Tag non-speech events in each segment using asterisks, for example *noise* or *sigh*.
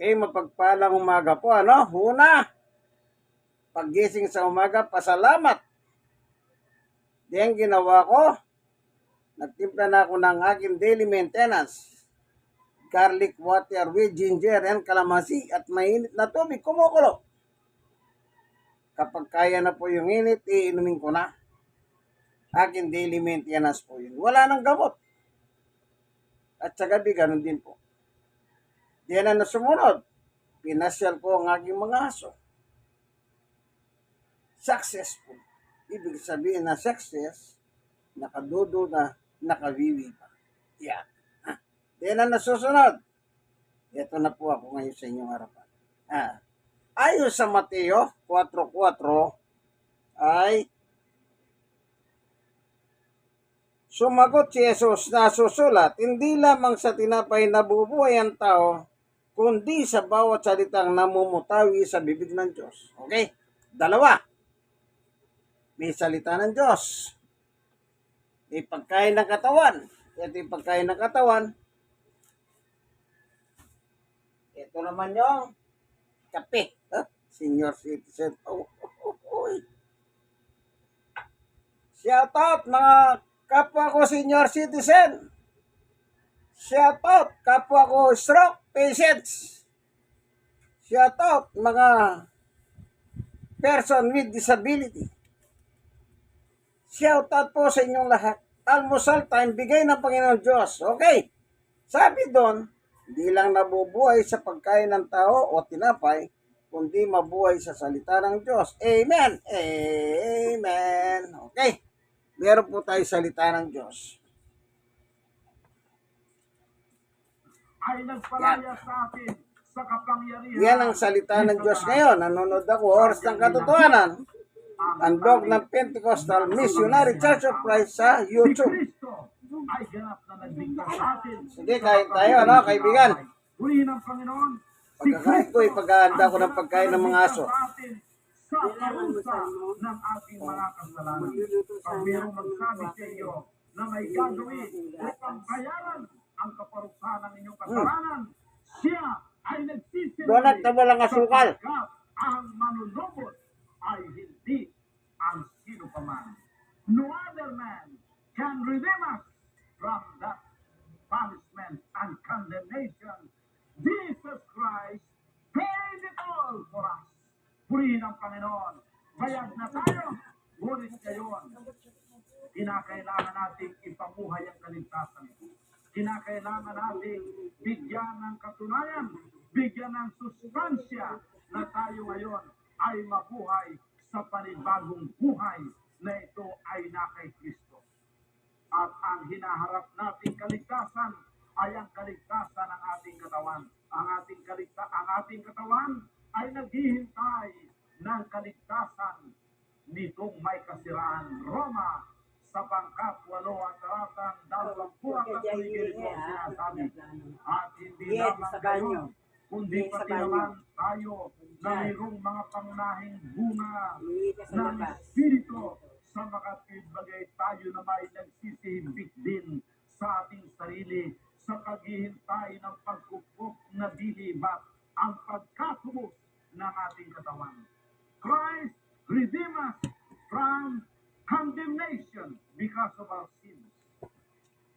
Okay, mapagpalang umaga po, ano? Una, paggising sa umaga, pasalamat. Ang ginawa ko, nagtimpla na ako ng aking daily maintenance. Garlic water with ginger and calamansi at mainit na tubig, kumukulo. Kapag kaya na po yung init, iinumin ko na. Aking daily maintenance po yun. Wala nang gamot. At sa gabi, ganun din po. Diyan na sumunod. Pinasyal ko ang aking mga aso. Successful. Ibig sabihin na success, nakadudo na, nakawiwi pa. Yan. Ah. Diyan na nasusunod. Ito na po ako ngayon sa inyong harapan. Ah. Ayon sa Mateo 4.4 ay Sumagot si Jesus na susulat, hindi lamang sa tinapay nabubuhay ang tao, kundi sa bawat salitang namumutawi sa bibig ng Diyos. Okay? Dalawa. May salita ng Diyos. May pagkain ng katawan. Ito yung pagkain ng katawan. Ito naman yung kape. Huh? Senior citizen. *laughs* Oh. Shout out mga kapwa ko senior citizen. Shout out kapwa ko stroke patients. Shout out mga person with disability. Shout out po sa inyong lahat. Almusal time, bigay ng Panginoon Diyos. Okay. Sabi doon, hindi lang nabubuhay sa pagkain ng tao o tinapay, kundi mabuhay sa salita ng Diyos. Amen. Amen. Okay meron po tayo salita ng Diyos. Ay nagpalaya sa atin sa kapangyarihan. Yan ang salita ng Diyos ngayon. Nanonood ako, oras ng katotohanan. Andog ng Pentecostal Missionary Church of Christ sa YouTube. Sige, kain tayo, ano, kaibigan? Pagkakain ko, ipag-aanda ko ng pagkain ng mga aso. sa parusa ng ating mga kasalanan. Pag mayroong magsabi sa iyo na may gagawin upang bayaran kasalanan, siya ay nagsisilbi Donut na walang asukal. ang manunubot ay hindi ang sino pa man. No other man can redeem us from that punishment and condemnation. Jesus Christ paid it all for us. Purihin ang Panginoon. Bayad na tayo. Ngunit ngayon, kinakailangan nating ipamuhay ang kaligtasan ito. Kinakailangan nating bigyan ng katunayan, bigyan ng sustansya na tayo ngayon ay mabuhay sa panibagong buhay na ito ay na kay Kristo. At ang hinaharap nating kaligtasan ay ang kaligtasan ng ating katawan. Ang ating kaligta ang ating katawan ay naghihintay ng kaligtasan nitong may kasiraan. Roma sa pangkat walo at talatang dalawampu at ito ang sinasabi. At hindi lamang gayon, kundi pati naman tayo na mayroong mga pangunahing bunga ng. Espiritu sa makatid bagay tayo na may nagsisihibik din sa ating sarili sa paghihintay ng pagkupok na dilibat ang pagkatubos ng ating katawan. Christ redeem us from condemnation because of our sins.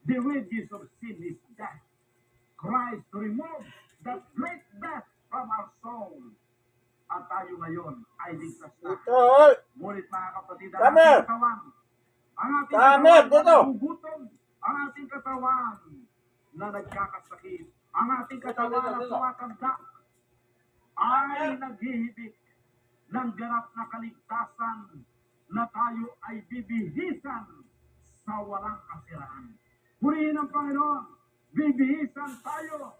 The wages of sin is death. Christ removed that great death from our soul. At tayo ngayon ay ligtas na. Ito, Ngunit mga kapatid, ang Tama. ating katawan, ang ating Tama, katawan nagugutom, ang ating katawan na nagkakasakit, ang ating katawan na tumatanda, ay naghihibik ng ganap na kaligtasan na tayo ay bibihisan sa walang kasiraan. Purihin ang Panginoon, bibihisan tayo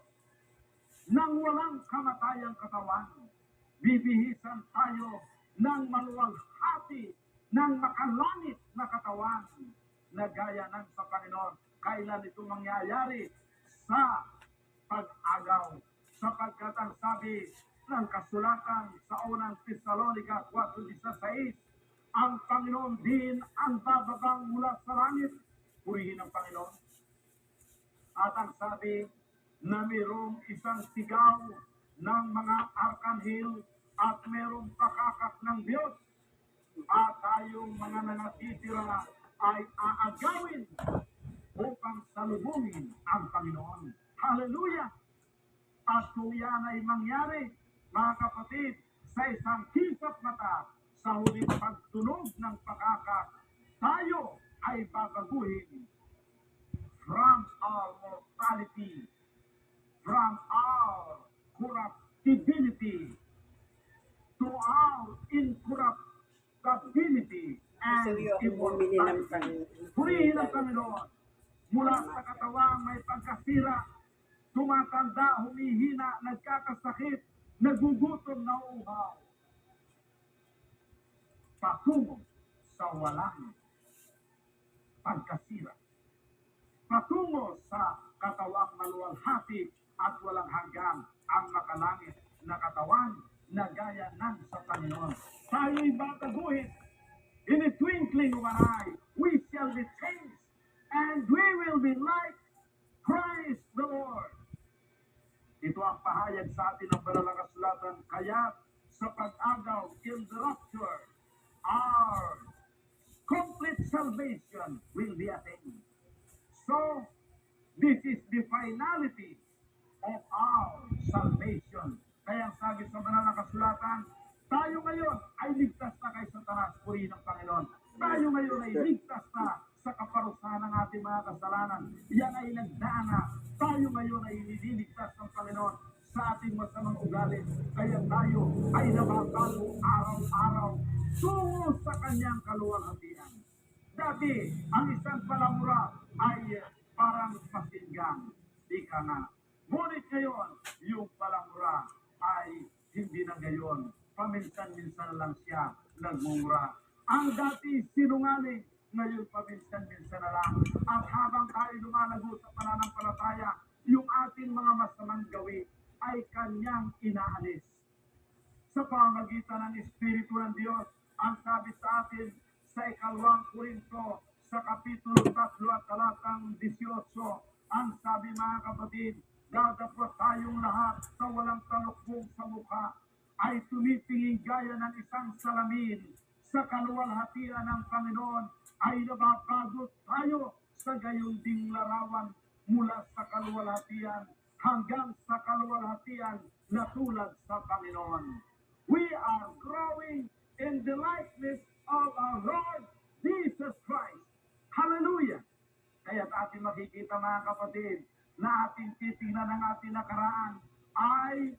ng walang kamatayang katawan. Bibihisan tayo ng maluwalhati, ng makalangit na katawan na gaya ng sa Panginoon. Kailan ito mangyayari? Sa pag-agaw. Sapagkat ang sabi ng kasulatan sa unang Thessalonica 4.16, ang Panginoon din ang bababang mula sa langit. Purihin ang Panginoon. At ang sabi na mayroong isang sigaw ng mga arkanghel at merong pakakak ng Diyos. At tayong mga nanatitira ay aagawin upang salubungin ang Panginoon. Hallelujah! At kung yan ay mangyari, mga kapatid, sa isang kisap mata, sa huling pagtunog ng pakakak, tayo ay babaguhin from our mortality, from our corruptibility, to our incorruptibility and immortality. Purihin ang Panginoon mula sa katawang may pagkasira, tumatanda, humihina, nagkakasakit, nagugutom na uhaw. Patungo sa walang pagkasira. Patungo sa katawang maluwalhati at walang hanggan ang makalangit na katawan na gaya ng sa Panginoon. Tayo'y babaguhin. In a twinkling of an eye, we shall be changed and we will be like Christ the Lord. Ito ang pahayag sa atin ng banal na kasulatan. Kaya sa pag-agaw in the rapture, our complete salvation will be attained. So, this is the finality of our salvation. Kaya sabi sa banal na kasulatan, tayo ngayon ay ligtas na kay Satanas, puri ng Panginoon. Tayo ngayon ay ligtas na sa kaparusahan ng ating mga kasalanan. Yan Ika nga. Ngunit ngayon, yung palamura ay hindi na gayon. Paminsan-minsan lang siya nagmumura. Ang dati sinungaling, ngayon paminsan-minsan na lang. At habang tayo lumalago sa pananampalataya, yung ating mga masamang gawi ay kanyang inaalis sa pamagitan ng Espiritu ng Diyos. Ang sabi sa atin sa ikalawang Korinto sa Kapitulo 3 at talatang 18, ang sabi mga kapatid, dadapot tayong lahat sa walang talukbong sa mukha ay tumitingin gaya ng isang salamin sa kaluwalhatian ng Panginoon ay nababagot tayo sa gayong ding larawan mula sa kaluwalhatian hanggang sa kaluwalhatian na tulad sa Panginoon. We are growing in the likeness of our Lord Jesus Christ. Hallelujah! Kaya ating makikita mga kapatid na ating titingnan ang ating nakaraan ay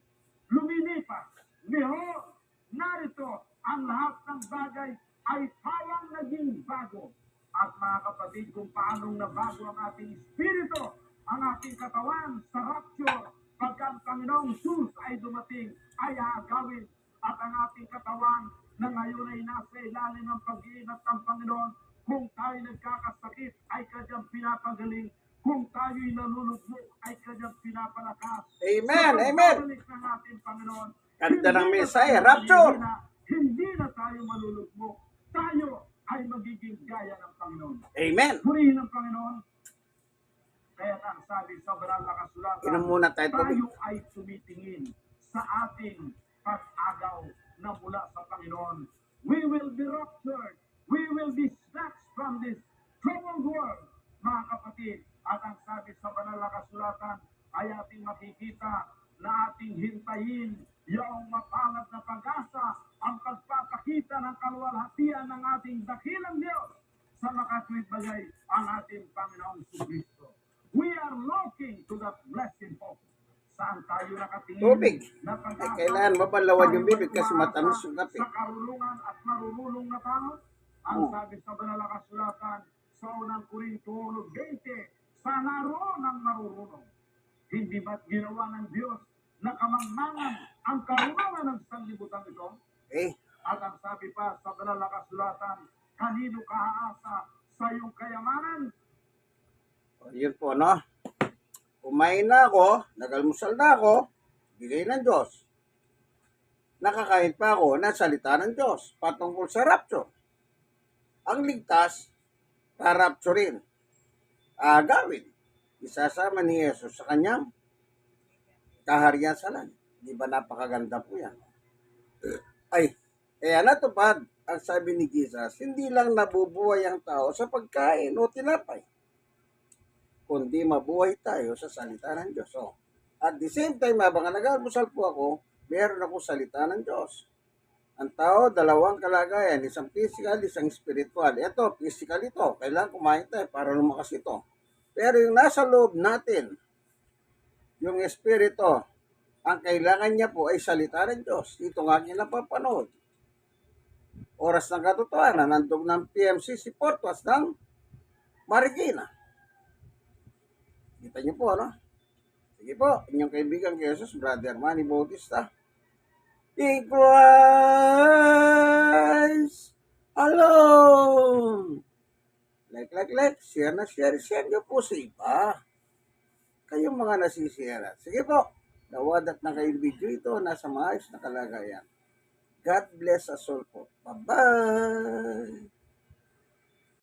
lumilipas. Behold, narito ang lahat ng bagay ay parang naging bago. At mga kapatid, kung paanong nabago ang ating espiritu, ang ating katawan sa rapture, pagka ang Panginoong Jesus ay dumating, ay aagawin at ang ating katawan na ngayon ay nasa ilalim ng pag-iingat ng Panginoon, kung tayo nagkakasakit, ay kanyang pinapagaling. Kung tayo'y nalulugmok, ay kanyang pinapalakas. Amen, Sa amen. ng ating Panginoon, Ganda ng na mensahe, rapture. mahihina, Hindi na tayo malulugmok. Tayo ay magiging gaya ng Panginoon. Amen. Purihin ng Panginoon. Kaya ang sabi sa banal na kasulatan, Inom muna tayo tayo ay tumitingin sa ating pag-agaw na mula sa Panginoon. We will be raptured. We will be snatched from this troubled world, mga kapatid. At ang sabi sa banal na kasulatan ay ating makikita na ating hintayin yung mapalad na pag-asa ang pagpapakita ng kaluwalhatian ng ating dakilang Diyos sa makatwid bagay ang ating Panginoong Kristo. We are looking to that blessed hope. Saan tayo nakatingin? Tubig. Na Eh, kailangan mabalawan yung bibig kasi matamis yung kape. Sa karulungan at marurulong na tao, ang sabi sa banal na kasulatan sa unang Korinto 1.20, sa naroon ang marurunong. Hindi ba't ginawa ng Diyos na kamangmangan ang karunungan ng sanglibutan ito? Eh, At ang sabi pa sa banal na kasulatan, kanino ka aasa sa iyong kayamanan? o, yun po, no? Kumain na ako, nagalmusal na ako, bigay ng Diyos. Nakakain pa ako ng salita ng Diyos patungkol sa rapture. Ang ligtas, rarapturin. Agawin. Isasama ni Jesus sa kanyang kaharian sa langit. Di ba napakaganda po yan? *clears throat* Ay, kaya natupad ang sabi ni Jesus, hindi lang nabubuhay ang tao sa pagkain o tinapay, kundi mabuhay tayo sa salita ng Diyos. So, at the same time, habang nag-almusal po ako, meron ako salita ng Diyos. Ang tao, dalawang kalagayan, isang physical, isang spiritual. Ito, physical ito. Kailangan kumain tayo para lumakas ito. Pero yung nasa loob natin, yung espiritu, ang kailangan niya po ay salita ng Diyos. Ito nga aking napapanood. Oras ng katotohanan, nandog ng PMC si Portuas ng Marikina. Kita niyo po, ano? Sige po, inyong kaibigan kay Jesus, Brother Manny Bautista. Christ alone. Like, like, like, share na share. Share niyo po sa iba. Kayong mga nasisira. Sige po, nawadat na kayo video ito. Nasa maayos na kalagayan. God bless us all po. Bye-bye!